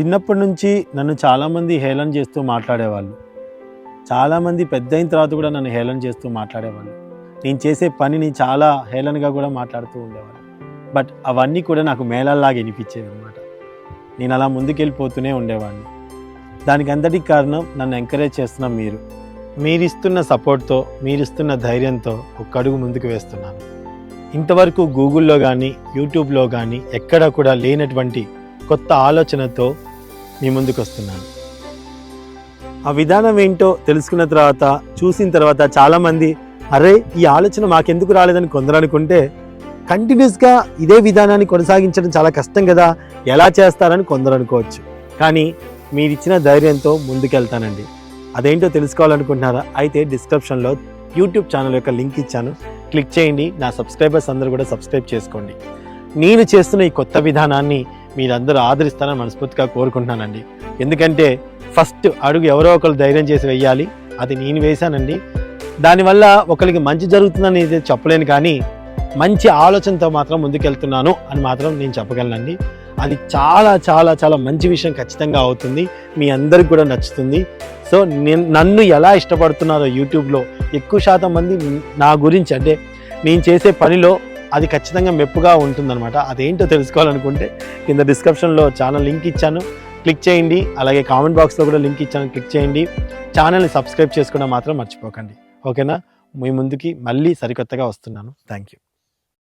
చిన్నప్పటి నుంచి నన్ను చాలామంది హేళన చేస్తూ మాట్లాడేవాళ్ళు. చాలామంది పెద్ద అయిన తర్వాత కూడా నన్ను హేళన చేస్తూ మాట్లాడేవాళ్ళు. నేను చేసే పనిని చాలా హేళనగా కూడా మాట్లాడుతూ ఉండేవాళ్ళు. బట్ అవన్నీ కూడా నాకు మేళల్లాగా వినిపించేవి అనమాట నేను అలా ముందుకెళ్ళిపోతూనే ఉండేవాడిని. దానికి అంతటికి కారణం నన్ను ఎంకరేజ్ చేస్తున్న మీరు. మీరిస్తున్న సపోర్ట్తో మీరిస్తున్న ధైర్యంతో ఒక అడుగు ముందుకు వేస్తున్నాను. ఇంతవరకు గూగుల్లో కానీ యూట్యూబ్లో కానీ ఎక్కడ కూడా లేనటువంటి కొత్త ఆలోచనతో మీ ముందుకు వస్తున్నాను ఆ విధానం ఏంటో తెలుసుకున్న తర్వాత చూసిన తర్వాత చాలామంది అరే ఈ ఆలోచన మాకెందుకు రాలేదని కొందరు అనుకుంటే కంటిన్యూస్గా ఇదే విధానాన్ని కొనసాగించడం చాలా కష్టం కదా ఎలా చేస్తారని కొందరు అనుకోవచ్చు. కానీ మీరు ఇచ్చిన ధైర్యంతో ముందుకెళ్తానండి. అదేంటో తెలుసుకోవాలనుకుంటున్నారా? అయితే డిస్క్రిప్షన్లో యూట్యూబ్ ఛానల్ యొక్క లింక్ ఇచ్చాను. క్లిక్ చేయండి. నా సబ్స్క్రైబర్స్ అందరూ కూడా సబ్స్క్రైబ్ చేసుకోండి. నేను చేస్తున్న ఈ కొత్త విధానాన్ని మీరందరూ ఆదరిస్తారని మనస్ఫూర్తిగా కోరుకుంటున్నానండి. ఎందుకంటే ఫస్ట్ అడుగు ఎవరో ఒకరు ధైర్యం చేసి వెయ్యాలి. అది నేను వేశానండి. దానివల్ల ఒకరికి మంచి జరుగుతుందని చెప్పలేను కానీ మంచి ఆలోచనతో మాత్రం ముందుకెళ్తున్నాను అని మాత్రం నేను చెప్పగలనండి. అది చాలా చాలా చాలా మంచి విషయం ఖచ్చితంగా అవుతుంది. మీ అందరికి కూడా నచ్చుతుంది. సో నేను నన్ను ఎలా ఇష్టపడుతున్నారో యూట్యూబ్లో ఎక్కువ శాతం మంది నా గురించి అంటే నేను చేసే పనిలో అది ఖచ్చితంగా మెప్పుగా ఉంటుందన్నమాట. అదేంటో తెలుసుకోవాలనుకుంటే కింద డిస్క్రిప్షన్లో ఛానల్ లింక్ ఇచ్చాను. క్లిక్ చేయండి. అలాగే కామెంట్ బాక్స్లో కూడా లింక్ ఇచ్చాను. క్లిక్ చేయండి. ఛానల్ని సబ్స్క్రైబ్ చేసుకోవడం మాత్రం మర్చిపోకండి. ఓకేనా? మీ ముందుకి మళ్ళీ సరికొత్తగా వస్తున్నాను. Thank you.